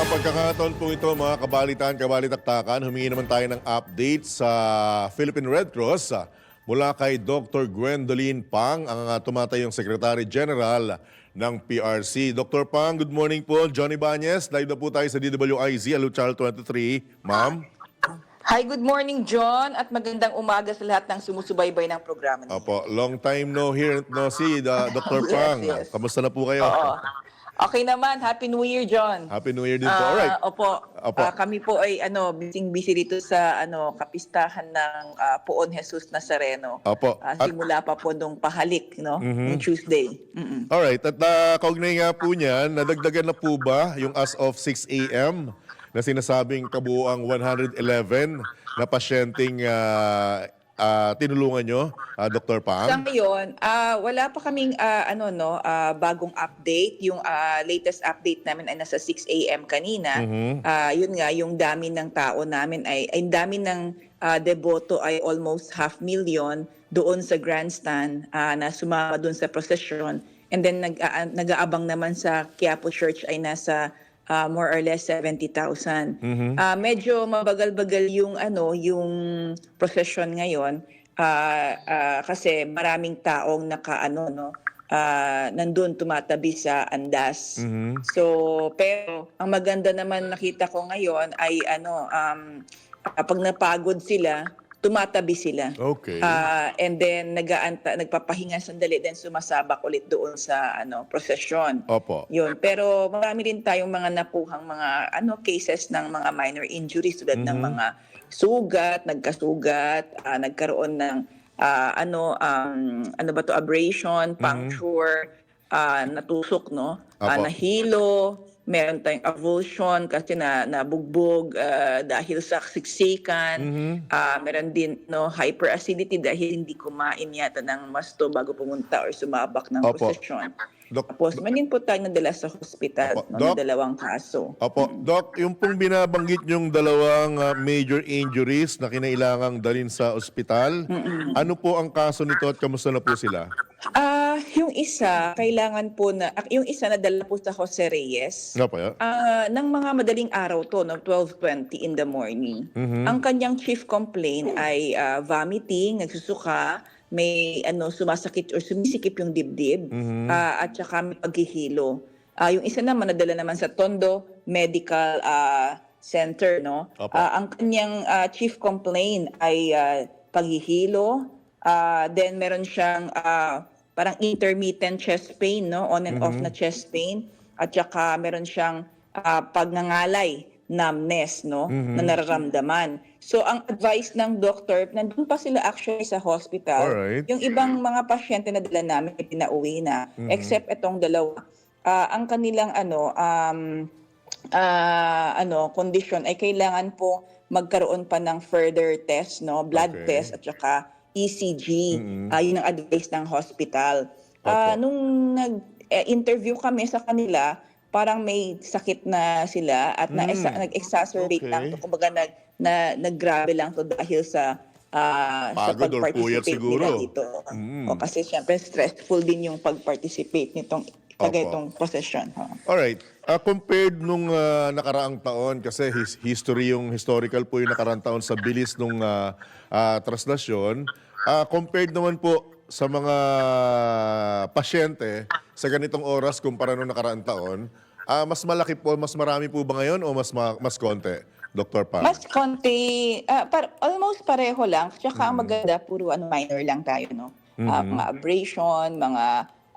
Sa pagkakataon po ito, mga kabalitan, kabalitaktakan, humingi naman tayo ng update sa Philippine Red Cross ah, mula kay Dr. Gwendolyn Pang, ang ah, tumatayong Secretary General ng PRC. Dr. Pang, good morning po. Johnny Banyes, live na po tayo sa DWIZ, Alu Channel 23. Ma'am? Hi, good morning, John, at magandang umaga sa lahat ng sumusubaybay ng programa niyo. Opo, long time no hear, no see, da- Dr. Yes, Pang. yes. Kamusta na po kayo? Oo. Okay naman, Happy New Year, John. Happy New Year din po. Ah, Alright. Opo. Opo. Ah, kami po ay ano, busy-busy dito sa ano kapistahan ng ah, Poon Jesus Nazareno. Opo. Ah, At- simula pa po nung pahalik, no? Mhm. Nung Tuesday. Mm-mm. Alright, at uh, kaugnay nga po niyan, nadagdagan na po ba yung as of 6 a.m. na sinasabing kabuuang 111 na pasyenteng uh, uh, tinulungan nyo, uh, Dr. Sa Pam? ngayon, ah, wala pa kaming ah, ano no, ah, bagong update. Yung ah, latest update namin ay nasa 6 a.m. kanina. Mhm. Ah, yun nga, yung dami ng tao namin ay, ay dami ng ah, deboto ay almost half million doon sa grandstand ah, na sumama doon sa procession. And then nag, ah, nag-aabang naman sa Quiapo Church ay nasa ah, more or less 70,000. Mhm. Ah, medyo mabagal-bagal yung ano, yung procession ngayon ah, ah, kasi maraming taong nakaano no, ah, nandun tumatabi sa andas. Mhm. So, pero ang maganda naman nakita ko ngayon ay ano, um, pag napagod sila, tumatabi sila. Okay. Ah, and then nagaanta nagpapahinga sandali then sumasabak ulit doon sa ano procession. Opo. Yun, pero marami rin tayong mga napuhang mga ano cases ng mga minor injuries tulad ng Mhm. mga sugat, nagkasugat, ah, nagkaroon ng ah, ano um, ano ba to abrasion, puncture, ah, natusok no, Apo. nahilo, meron tayong avulsion kasi na nabugbog ah, dahil sa siksikan. Mhm. Ah, meron din no hyperacidity dahil hindi kumain yata ng masto bago pumunta or sumabak ng Opo. posisyon. Doc, Tapos manin po tayo nadala sa hospital Opo. no, na dalawang kaso. Opo, Doc, yung pong binabanggit yung dalawang uh, major injuries na kinailangang dalhin sa ospital, ano po ang kaso nito at kamusta na po sila? Ah, yung isa kailangan po na ah, yung isa nadala po sa Jose Reyes. Nga po, ya? Ah, ng mga madaling araw to no 12:20 in the morning. Mhm. Ang kanyang chief complaint ay ah, vomiting, nagsusuka, may ano sumasakit or sumisikip yung dibdib Mhm. ah, at saka may paghihilo. Ah, yung isa naman nadala naman sa Tondo Medical ah, Center no. Opo. Ah, ang kanyang ah, chief complaint ay ah, paghihilo, ah, then meron siyang ah, parang intermittent chest pain no, on and off Mhm. na chest pain at saka meron siyang ah, pagngangalay, numbness no, Mhm. na nararamdaman. So ang advice ng doctor, nandun pa sila actually sa hospital. Alright. Yung ibang mga pasyente na dala namin pinauwi na, Mhm. except itong dalawa. Ah, ang kanilang ano um ah, ano condition ay kailangan po magkaroon pa ng further test no, blood Okay. test at saka ECG. Mhm. Ah, yun ang advice ng hospital. Ah, Opo. nung nag-interview kami sa kanila, parang may sakit na sila at na Mm. nag-exacerbate Okay. lang to. Kumbaga nag na naggrabe lang to dahil sa sa Pagod puyat pag-participate siguro. nila dito. Mm. O kasi syempre stressful din yung pag-participate nitong taga Opo. itong procession. ha. Alright. Uh, compared nung uh, nakaraang taon, kasi his- history yung historical po yung nakaraang taon sa bilis nung uh, uh, translasyon, uh, compared naman po sa mga pasyente sa ganitong oras kumpara nung nakaraang taon, ah, mas malaki po, mas marami po ba ngayon o mas ma- mas konti, Dr. Pa? Mas konti, ah, par- almost pareho lang. Tsaka ang maganda, puro ano, minor lang tayo, no? Ah, mga abrasion, mga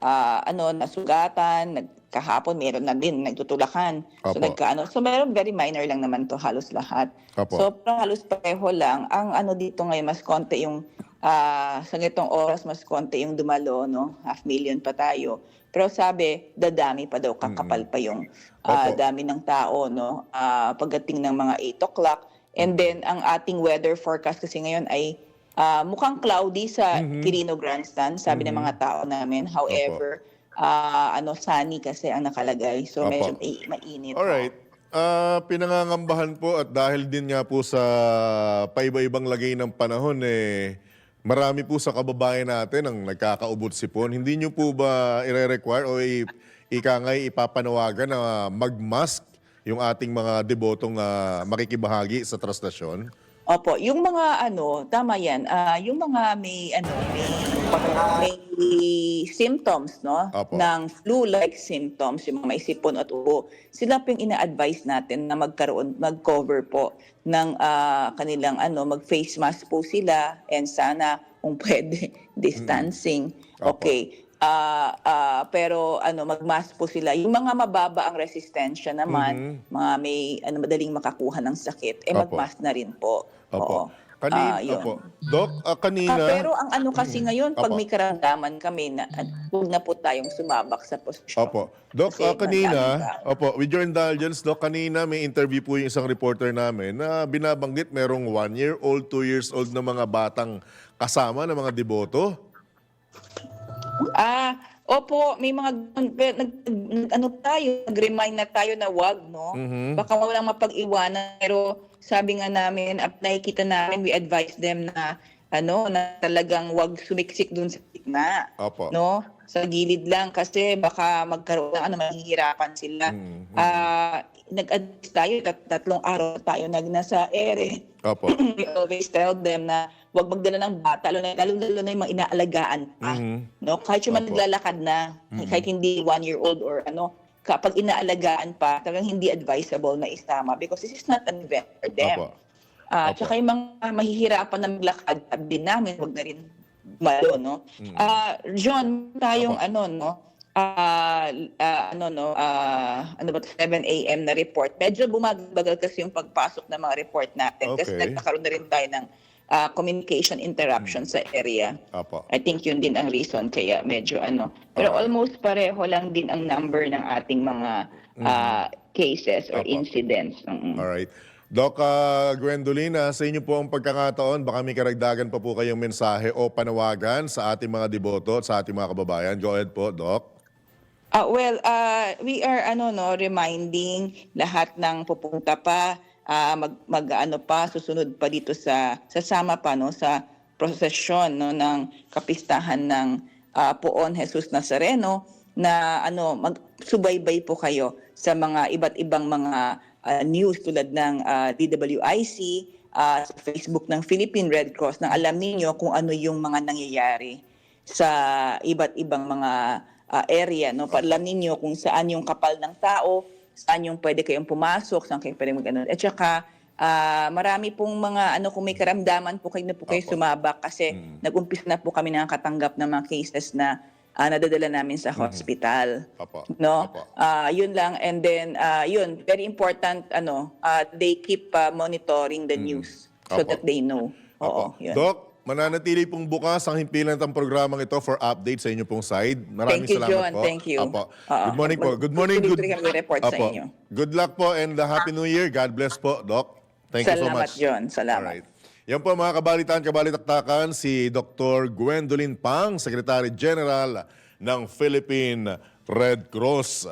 ah, ano, nasugatan, nagkahapon meron na din, nagtutulakan. So, Apo. nagkaano. So, meron very minor lang naman to halos lahat. Apo. So, halos pareho lang. Ang ano dito ngayon, mas konti yung, ah, sa ganitong oras, mas konti yung dumalo, no? Half million pa tayo. Pero sabi, dadami pa daw, kakapal pa yung Opo. dami ng tao, no? Ah, pagdating ng mga 8 o'clock. And then, ang ating weather forecast kasi ngayon ay ah, mukhang cloudy sa Quirino Grandstand, sabi ng mga tao namin. However, ah, ano, sunny kasi ang nakalagay. So, Opo. medyo mai- mainit. Alright. Ah, pinangangambahan po at dahil din nga po sa paiba-ibang lagay ng panahon eh marami po sa kababayan natin ang nagkakaubot sipon. Hindi nyo po ba ire-require o i- ika nga ipapanawagan na mag-mask yung ating mga debotong ah, makikibahagi sa trustasyon? Opo, yung mga ano, tama yan, ah, yung mga may ano, may, may symptoms, no? Opo. Ng flu-like symptoms, yung mga may sipon at ubo, sila po yung ina-advise natin na magkaroon, mag-cover po ng ah, kanilang ano, mag-face mask po sila and sana kung pwede, distancing. Opo. Okay. Ah, ah, pero ano mag-mask po sila. Yung mga mababa ang resistensya naman, mga may ano madaling makakuha ng sakit, eh Opo. mag-mask na rin po. Opo. Oo. Kanina, yun. opo. Doc, ah, kanina, Ah, pero ang ano kasi ngayon, pag Opo. may karamdaman kami na huwag na po tayong sumabak sa posisyon. Opo. Doc, Kasi ah, kanina, opo, with your indulgence, Doc, kanina may interview po yung isang reporter namin na binabanggit merong one year old, two years old na mga batang kasama ng mga deboto. Ah, opo, may mga nag, nag- ano tayo, nag-remind na tayo na wag, no? Mhm. Baka walang mapag-iwanan, pero sabi nga namin, at nakikita namin, we advise them na ano, na talagang wag sumiksik dun sa gitna. Opo. No? Sa gilid lang kasi baka magkaroon ng ano, mahihirapan sila. Mhm. Ah, nag-advise tayo, tat- tatlong araw tayo nag nasa ere. Opo. We always tell them na wag magdala ng bata, lalo na, lalo, lalo na yung mga inaalagaan pa. Mhm. No? Kahit yung Opo. naglalakad na, kahit hindi one-year-old or ano, kapag inaalagaan pa, talagang hindi advisable na isama because this is not an event for them. Opo. Ah, Opo. tsaka yung mga mahihirapan na maglakad, sabi din namin, wag na rin malo, no? Ah, John, tayong Opo. ano, no? Ah, ah, ano no, ah, ano ba 'to, 7 AM na report. Medyo bumabagal kasi yung pagpasok ng mga report natin kasi Okay. nagkakaroon na rin tayo ng ah, communication interruption sa area. Opo. I think yun din ang reason kaya medyo ano. Pero Alright. almost pareho lang din ang number ng ating mga ah, cases or Opo. incidents. Mm. Alright. Doc uh, Gwendolina, sa inyo po ang pagkakataon, baka may karagdagan pa po kayong mensahe o panawagan sa ating mga deboto at sa ating mga kababayan. Go ahead po, Doc. Ah, well, ah, we are ano no reminding lahat ng pupunta pa ah, mag, mag ano pa susunod pa dito sa sasama pa no sa prosesyon no ng kapistahan ng ah, Poon Jesus Nazareno na ano magsubaybay po kayo sa mga iba't ibang mga ah, news tulad ng ah, DWIC ah, sa Facebook ng Philippine Red Cross nang alam ninyo kung ano yung mga nangyayari sa iba't ibang mga ah, area no para alam ninyo kung saan yung kapal ng tao saan yung pwede kayong pumasok saan kayo pwede mag ano at saka ah, marami pong mga ano kung may karamdaman po kayo na po kayo Opo. sumabak kasi nag-umpisa na po kami nakakatanggap ng mga cases na ah, nadadala namin sa hospital Opo. no Opo. Ah, yun lang and then ah, yun very important ano ah, they keep ah, monitoring the news so Opo. that they know oo yun Doc, mananatili pong bukas ang himpilan ng programang ito for update sa inyo pong side. Maraming Thank you, salamat John. po. Thank you. Opo. Oo. Good morning po. Good morning. Good, Tuloy-tuloy kami report sa inyo. Good luck po and uh, Happy New Year. God bless po, Doc. Thank you so Salamat, much. John. Salamat. Alright. Yan po mga kabalitan, kabalitaktakan, si Dr. Gwendolyn Pang, Secretary General ng Philippine Red Cross.